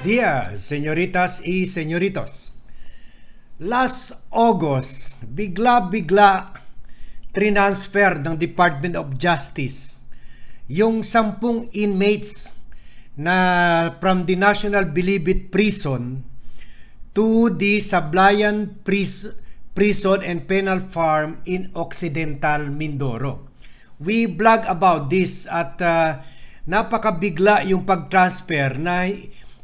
Buenos señoritas y señoritos. Last August, bigla-bigla transfer ng Department of Justice yung sampung inmates na from the National Bilibid Prison to the Sablayan Pris- Prison and Penal Farm in Occidental Mindoro. We blog about this at uh, napakabigla yung pag-transfer na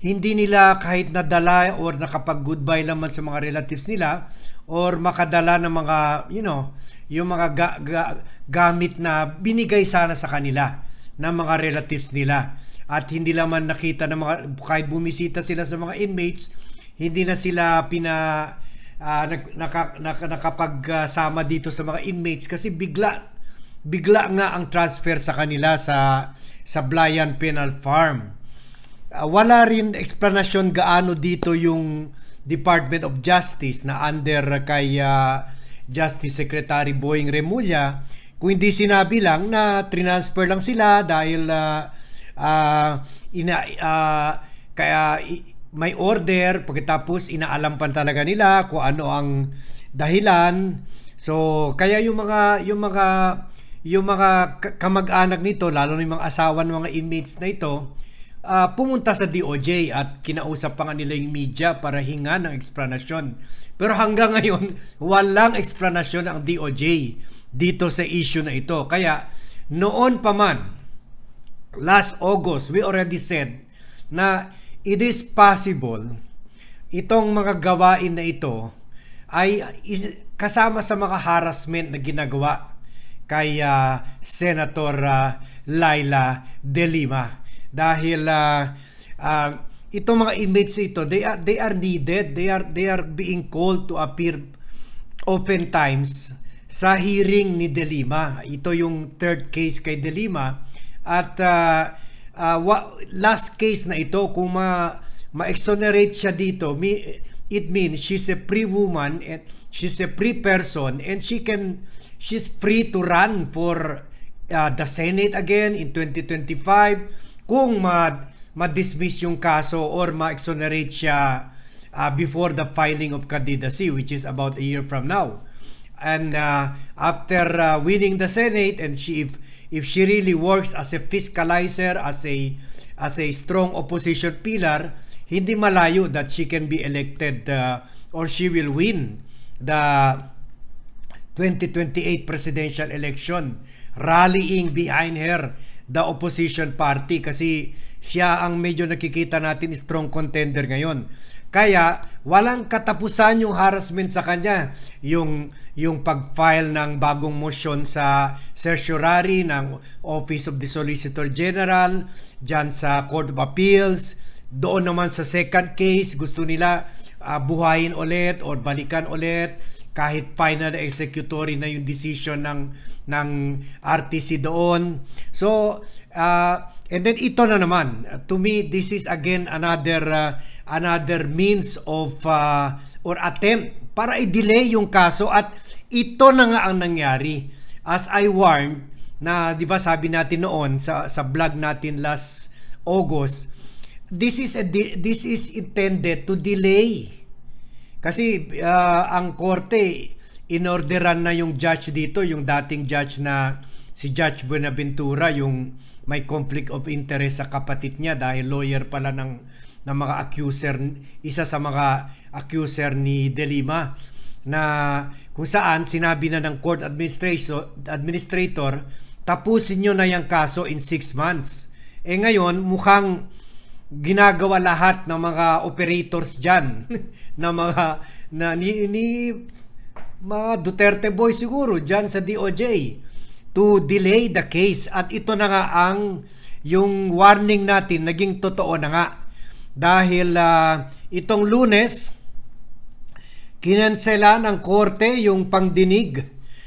hindi nila kahit nadala or nakapag-goodbye naman sa mga relatives nila or makadala ng mga, you know, yung mga ga- ga- gamit na binigay sana sa kanila ng mga relatives nila. At hindi naman nakita ng mga, kahit bumisita sila sa mga inmates, hindi na sila pina, uh, naka, naka, nakapagsama dito sa mga inmates kasi bigla bigla nga ang transfer sa kanila sa sa Blayan Penal Farm. Uh, wala rin explanation gaano dito yung Department of Justice na under kay uh, Justice Secretary Boying Remulla. Kung hindi sinabi lang na transfer lang sila dahil uh, uh, ina uh, kaya may order pagkatapos inaalam pa talaga nila kung ano ang dahilan. So kaya yung mga yung mga yung mga kamag-anak nito, lalo na yung mga asawa ng mga inmates na ito, uh, pumunta sa DOJ at kinausap pa nga nila yung media para hinga ng explanation. Pero hanggang ngayon, walang explanation ang DOJ dito sa issue na ito. Kaya noon pa man, last August, we already said na it is possible itong mga gawain na ito ay kasama sa mga harassment na ginagawa kay uh, Senator uh, Laila De Lima dahil uh, uh, itong mga inmates ito they are they are needed. They are they are being called to appear open times sa hearing ni De Lima. Ito yung third case kay De Lima. At uh, uh, last case na ito kung ma ma-exonerate siya dito it means she's a free woman and she's a free person and she can she's free to run for uh, the Senate again in 2025 kung ma ma-dismiss yung kaso or ma-exonerate siya uh, before the filing of candidacy which is about a year from now. And uh, after uh, winning the Senate and she if if she really works as a fiscalizer as a as a strong opposition pillar, hindi malayo that she can be elected uh, or she will win the 2028 presidential election rallying behind her the opposition party kasi siya ang medyo nakikita natin strong contender ngayon. Kaya walang katapusan yung harassment sa kanya. Yung yung pag-file ng bagong motion sa certiorari ng Office of the Solicitor General, diyan sa Court of Appeals, doon naman sa second case gusto nila uh, buhayin ulit or balikan ulit kahit final executory na yung decision ng ng RTC doon. So, uh, and then ito na naman. To me, this is again another uh, another means of uh, or attempt para i-delay yung kaso at ito na nga ang nangyari. As I warned na 'di ba sabi natin noon sa sa vlog natin last August, this is a this is intended to delay kasi uh, ang korte inorderan na yung judge dito, yung dating judge na si Judge Buenaventura, yung may conflict of interest sa kapatid niya dahil lawyer pala ng ng mga accuser, isa sa mga accuser ni Delima na kung saan sinabi na ng court administrator, administrator tapusin nyo na yung kaso in 6 months. Eh ngayon, mukhang ginagawa lahat ng mga operators diyan na mga na ni, ni mga Duterte boy siguro diyan sa DOJ to delay the case. At ito na nga ang yung warning natin naging totoo na nga. Dahil uh, itong lunes kinansela ng korte yung pangdinig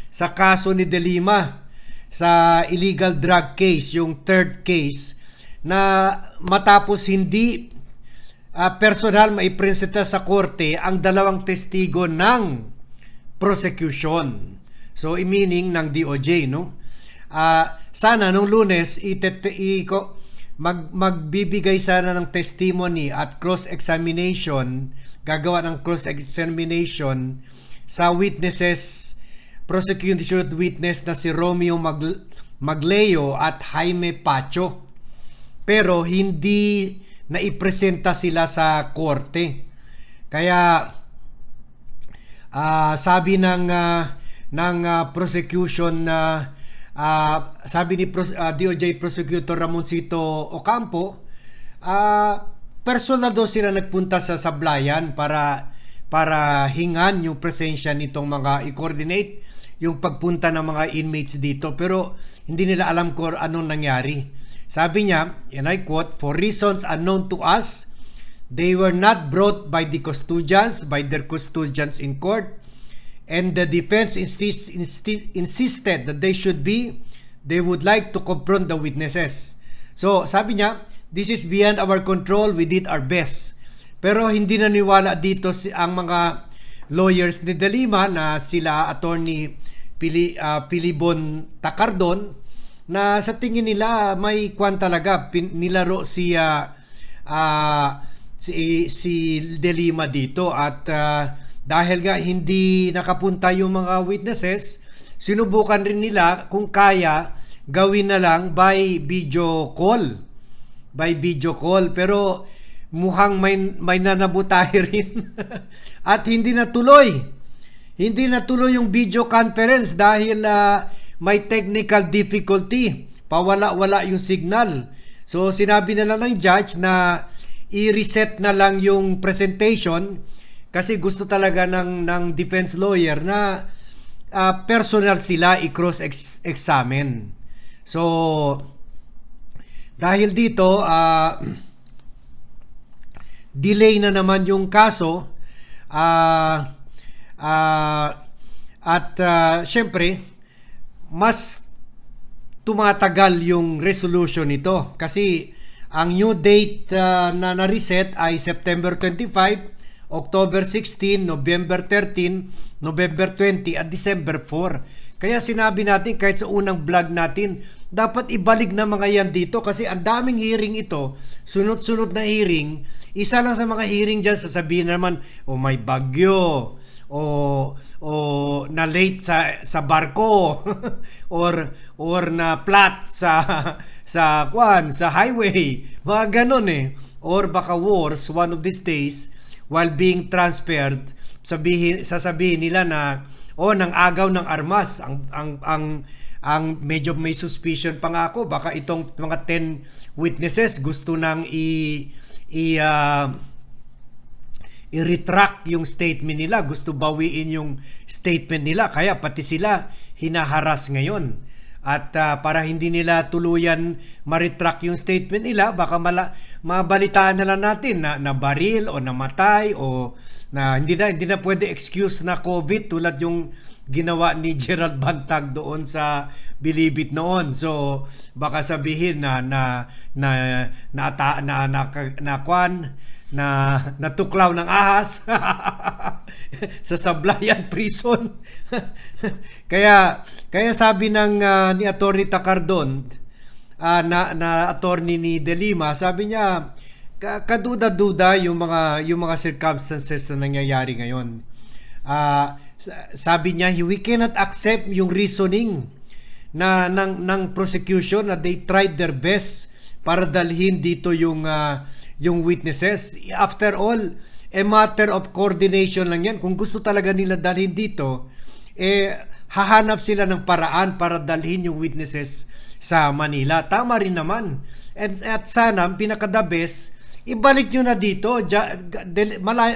sa kaso ni Delima sa illegal drug case yung third case na matapos hindi uh, personal maipresenta sa korte ang dalawang testigo ng prosecution. So, meaning ng DOJ, no? Uh, sana nung lunes, itete, iko, mag magbibigay sana ng testimony at cross-examination, gagawa ng cross-examination sa witnesses, prosecution witness na si Romeo Mag Magleo at Jaime Pacho. Pero hindi na ipresenta sila sa korte. Kaya ah, sabi ng ah, ng ah, prosecution na ah, sabi ni pros- ah, DOJ prosecutor Ramoncito Ocampo ah, personal daw sila nagpunta sa Sablayan para para hingan yung presensya nitong mga i-coordinate yung pagpunta ng mga inmates dito pero hindi nila alam kung anong nangyari. Sabi niya, and I quote, For reasons unknown to us, they were not brought by the custodians, by their custodians in court, and the defense insist, insist, insisted that they should be, they would like to confront the witnesses. So, sabi niya, this is beyond our control, we did our best. Pero hindi naniwala dito si, ang mga lawyers ni De Lima na sila attorney Pili, ah, Pilibon Takardon na sa tingin nila may kwan talaga pin, nilaro si ah, ah, si si De Lima dito. At ah, dahil nga hindi nakapunta yung mga witnesses sinubukan rin nila kung kaya gawin na lang by video call. By video call. Pero mukhang may may nanabutahe rin. At hindi natuloy. Hindi natuloy yung video conference dahil ah, may technical difficulty. Pawala-wala yung signal. So sinabi na lang ng judge na i-reset na lang yung presentation kasi gusto talaga ng ng defense lawyer na ah, personal sila i-cross ex- examine. So dahil dito ah, delay na naman yung kaso ah Ah, at ah, syempre, mas tumatagal yung resolution nito kasi ang new date ah, na na-reset ay September 25, October 16, November 13, November 20 at December 4. Kaya sinabi natin kahit sa unang vlog natin, dapat ibalik na mga yan dito kasi ang daming hearing ito, sunod-sunod na hearing, isa lang sa mga hearing dyan, sasabihin naman, oh may bagyo, o o na late sa sa barko or or na flat sa sa kwan sa highway. Mga ganon eh. Or baka wars one of these days while being transferred sabihin sasabihin nila na oh nang agaw ng armas. Ang ang ang ang medyo may suspicion pa nga ako. Baka itong mga 10 witnesses gusto nang i i uh, i-retract yung statement nila, gusto bawiin yung statement nila, kaya pati sila hinaharas ngayon. At uh, para hindi nila tuluyan ma-retract yung statement nila, baka mala, mabalitaan na lang natin na nabaril o namatay o na hindi na hindi na pwede excuse na COVID tulad yung ginawa ni Gerald Bantag doon sa Bilibit noon. So baka sabihin na na na na na, na, na, na kwan na natuklaw ng ahas sa Sablayan prison. kaya kaya sabi ng uh, ni Attorney Takardon uh, na na attorney ni De Lima, sabi niya kaduda-duda yung mga yung mga circumstances na nangyayari ngayon. Uh, sabi niya, we cannot accept yung reasoning na ng ng prosecution na they tried their best para dalhin dito yung uh, yung witnesses. After all, a matter of coordination lang yan. Kung gusto talaga nila dalhin dito, eh, hahanap sila ng paraan para dalhin yung witnesses sa Manila. Tama rin naman. And, at sana, pinaka-the best, ibalik nyo na dito.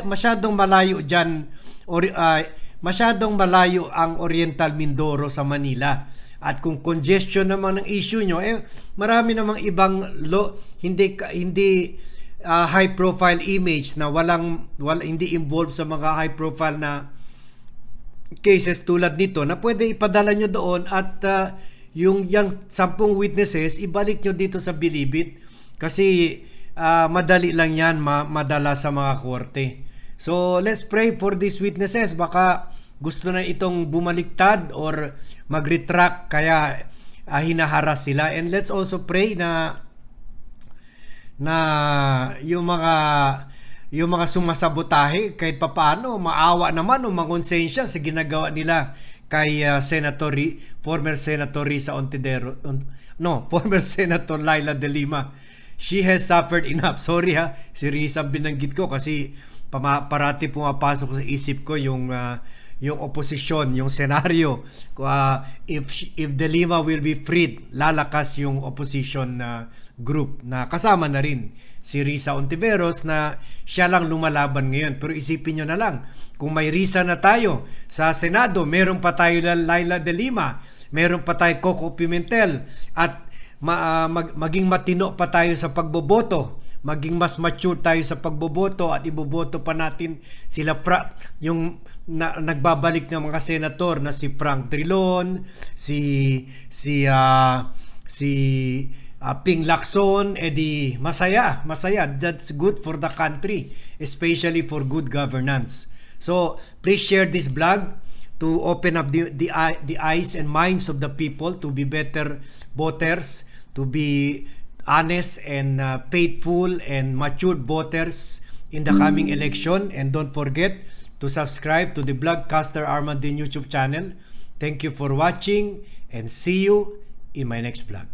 Masyadong malayo dyan, or, uh, masyadong malayo ang Oriental Mindoro sa Manila. At kung congestion naman ng issue nyo, eh, marami namang ibang lo, hindi, hindi, uh, high profile image na walang wala, hindi involved sa mga high profile na cases tulad nito na pwede ipadala nyo doon at uh, yung yung sampung witnesses ibalik nyo dito sa Bilibid kasi uh, madali lang yan ma- madala sa mga korte. So let's pray for these witnesses baka gusto na itong bumaliktad or mag-retract kaya uh, hinaharas sila. And let's also pray na na yung mga yung mga sumasabotahe kahit papaano maawa naman o mangonsensya sa ginagawa nila kay uh, Senator former Senator Risa Ontidero on- no former Senator Laila De Lima. She has suffered enough. Sorry ha si Risa ang binanggit ko kasi parati pumapasok sa isip ko yung uh, yung opposition, yung senaryo. Uh, if if De Lima will be freed, lalakas yung opposition na group na kasama na rin si Risa Ontiveros na siya lang lumalaban ngayon. Pero isipin nyo na lang, kung may Risa na tayo sa Senado, meron pa tayo na Laila De Lima, meron pa tayo Coco Pimentel, at ma- ah, mag- maging matino pa tayo sa pagboboto maging mas mature tayo sa pagboboto at iboboto pa natin sila pra, yung na, nagbabalik ng mga senator na si Frank Trilon, si si ah, si ah, Ping Lacson, edi masaya, masaya. That's good for the country, especially for good governance. So, please share this blog to open up the, the, the eyes and minds of the people to be better voters, to be honest and uh, faithful and matured voters in the coming election. And don't forget to subscribe to the Blogcaster Armandin YouTube channel. Thank you for watching and see you in my next vlog.